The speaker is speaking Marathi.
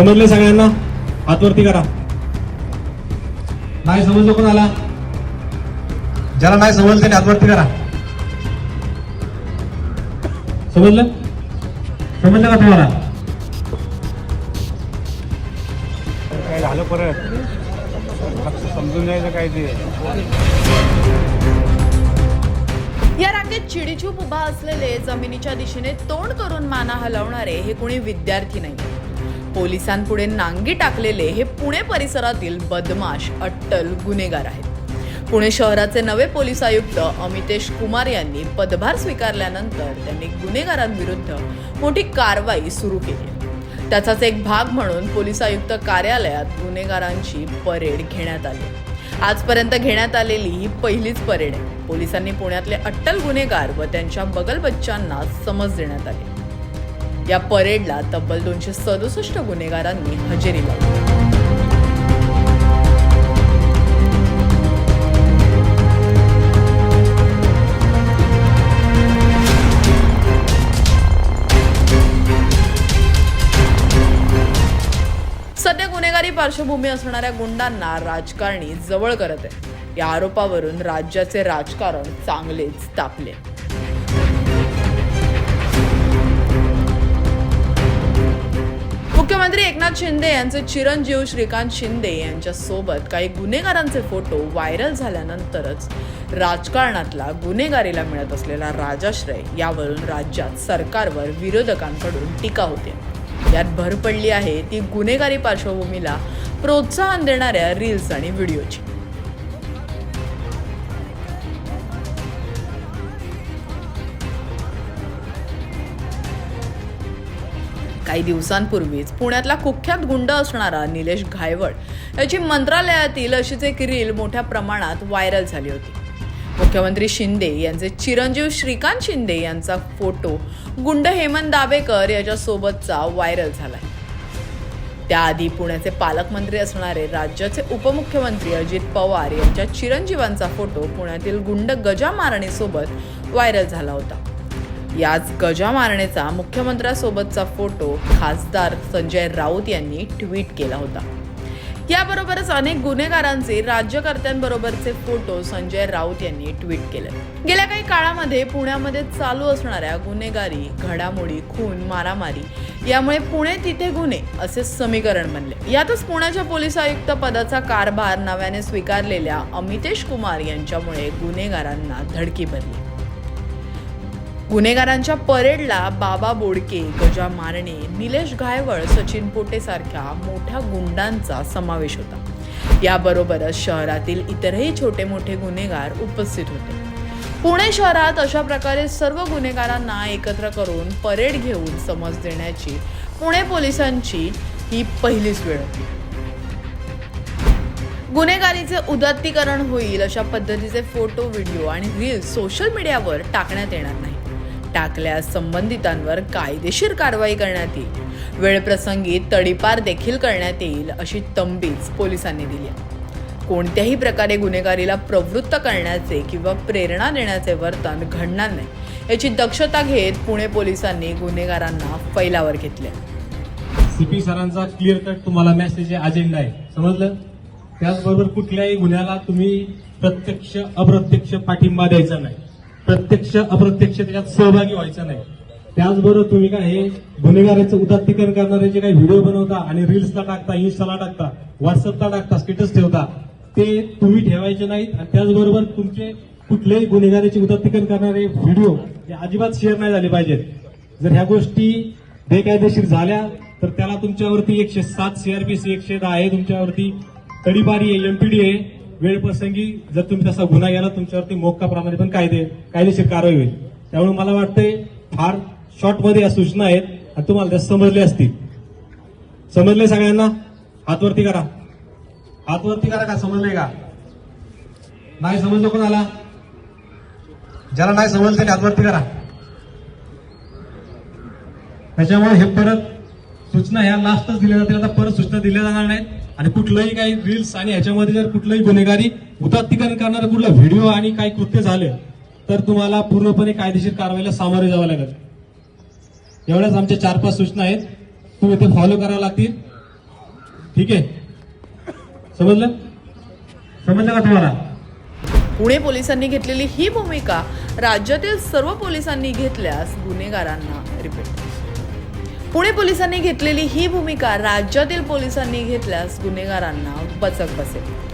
समजले सगळ्यांना? हातवरती करा. नाही समजलं कोणाला? ज्याला नाही समजलं त्याने हातवरती करा. समजलं? समजलं का तुम्हाला? काय झालं परत समजून जायचं काय ते या रांगेत चिडीचूप उभा असलेले जमिनीच्या दिशेने तोंड करून माना हलवणारे हे कोणी विद्यार्थी नाही. पोलिसांपुढे नांगी टाकलेले हे पुणे परिसरातील बदमाश अट्टल गुन्हेगार आहेत. पुणे शहराचे नवे पोलीस आयुक्त अमितेश कुमार यांनी पदभार स्वीकारल्यानंतर त्यांनी गुन्हेगारांविरुद्ध मोठी कारवाई सुरू केली. त्याचाच एक भाग म्हणून पोलीस आयुक्त कार्यालयात गुन्हेगारांची परेड घेण्यात आली. आजपर्यंत घेण्यात आलेली ही पहिलीच परेड आहे. पोलिसांनी पुण्यातले अट्टल गुन्हेगार व त्यांच्या बगलबच्चांना समज देण्यात आली. या परेडला तब्बल दोनशे सदुसष्ट गुन्हेगारांनी हजेरी लावली. सध्या गुन्हेगारी पार्श्वभूमी असणाऱ्या गुंडांना राजकारणी जवळ करत आहे. या आरोपावरून राज्याचे राजकारण चांगलेच तापले. मुख्यमंत्री एकनाथ शिंदे यांचे चिरंजीव श्रीकांत शिंदे यांच्यासोबत काही गुन्हेगारांचे फोटो व्हायरल झाल्यानंतरच राजकारणातला गुन्हेगारीला मिळत असलेला राजाश्रय यावरून राज्यात सरकारवर विरोधकांकडून टीका होते. यात भर पडली आहे ती गुन्हेगारी पार्श्वभूमीला प्रोत्साहन देणाऱ्या रील्स आणि व्हिडिओची काही दिवसांपूर्वीच पुण्यातला कुख्यात गुंड असणारा निलेश घायवड याची मंत्रालयातील अशीच एक रील मोठ्या प्रमाणात व्हायरल झाली होती. मुख्यमंत्री शिंदे यांचे चिरंजीव श्रीकांत शिंदे यांचा फोटो गुंड हेमंत दावेकर याच्यासोबतचा व्हायरल झालाय. त्याआधी पुण्याचे पालकमंत्री असणारे राज्याचे उपमुख्यमंत्री अजित पवार यांच्या चिरंजीवांचा फोटो पुण्यातील गुंड गजा मारणेसोबत व्हायरल झाला होता. याच गजा मारणेचा मुख्यमंत्र्यासोबतचा फोटो खासदार संजय राऊत यांनी ट्विट केला होता. याबरोबरच अनेक गुन्हेगारांचे राज्यकर्त्यांबरोबरचे फोटो संजय राऊत यांनी ट्विट केले. गेल्या काही काळामध्ये पुण्यामध्ये चालू असणाऱ्या गुन्हेगारी घडामोडी खून मारामारी यामुळे पुणे तिथे गुन्हे असे समीकरण बनले. यातच पुण्याच्या पोलीस आयुक्त पदाचा कारभार नव्याने स्वीकारलेल्या अमितेश कुमार यांच्यामुळे गुन्हेगारांना धडकी भरली गुन्हेगारांच्या परेडला बाबा बोडके गजा मारणे निलेश घायवळ सचिन पोटेसारख्या मोठ्या गुंडांचा समावेश होता. याबरोबरच शहरातील इतरही छोटे मोठे गुन्हेगार उपस्थित होते. पुणे शहरात अशा प्रकारे सर्व गुन्हेगारांना एकत्र करून परेड घेऊन समज देण्याची पुणे पोलिसांची ही पहिलीच वेळ होती. गुन्हेगारीचे उदात्तीकरण होईल अशा पद्धतीचे फोटो व्हिडिओ आणि रील्स सोशल मीडियावर टाकण्यात येणार नाही टाकल्यास संबंधितांवर कायदेशीर कारवाई करण्यात येईल. वेळप्रसंगी तडीपार देखील करण्यात येईल अशी तंबीच पोलिसांनी दिली आहे. कोणत्याही प्रकारे गुन्हेगारीला प्रवृत्त करण्याचे किंवा प्रेरणा देण्याचे वर्तन घडणार नाही याची दक्षता घेत पुणे पोलिसांनी गुन्हेगारांना फैलावर घेतले. सीपी सरांचा क्लिअर कट तुम्हाला मेसेज अजेंडा आहे. समजलं? त्याचबरोबर कुठल्याही गुन्ह्याला तुम्ही प्रत्यक्ष अप्रत्यक्ष पाठिंबा द्यायचा नाही. प्रत्यक्ष अप्रत्यक्ष त्याच्यात सहभागी व्हायचा नाही. त्याचबरोबर तुम्ही काय हे गुन्हेगाराचं उदात्तीकरण करणारे जे काही व्हिडिओ बनवता आणि रील्सला टाकता इन्स्टाला टाकता व्हॉट्सअपला टाकता स्टेटस ठेवता ते तुम्ही ठेवायचे नाहीत आणि त्याचबरोबर तुमचे कुठलेही गुन्हेगाराचे उदात्तीकरण करणारे व्हिडिओ हे अजिबात शेअर नाही झाले पाहिजेत. जर ह्या गोष्टी बेकायदेशीर झाल्या तर त्याला तुमच्यावरती एकशे सात सीआरपीसी एकशे दहा आहे तुमच्यावरती. तडीपारी आहे एमपीडी आहे. वेळ प्रसंगी जर तुम्ही तसा गुन्हा गेला तुमच्यावरती मोक्काप्रमाणे पण कायदे कायदेशीर कारवाई होईल. त्यामुळे मला वाटतंय फार शॉर्टमध्ये या सूचना आहेत आणि तुम्हाला त्या समजल्या असतील. समजले सगळ्यांना? हातवरती करा. हातवरती करा का? समजले का? नाही समजलं कोणाला? ज्याला नाही समजलं त्याने हातवरती करा. त्याच्यामुळे हे परत सूचना ह्या लास्टच दिल्या जातील. आता परत सूचना दिल्या जाणार नाहीत. आणि कुठलंही काही रील्स आणि ह्याच्यामध्ये जर कुठलंही गुन्हेगारी हुतात्तीकरण करणारा कुठला व्हिडिओ आणि काही कृत्य झाले तर तुम्हाला पूर्णपणे कायदेशीर कारवाईला सामोरे जावं लागेल. एवढ्याच आमच्या चार पाच सूचना आहेत. तुम्ही ते फॉलो करावं लागतील. ठीक आहे? समजलं? समजलं का तुम्हाला? पुणे पोलिसांनी घेतलेली ही भूमिका राज्यातील सर्व पोलिसांनी घेतल्यास गुन्हेगारांना रिपीट पुणे पोलिसांनी घेतलेली ही भूमिका राज्यातील पोलिसांनी घेतल्यास गुन्हेगारांना बचक बसेल.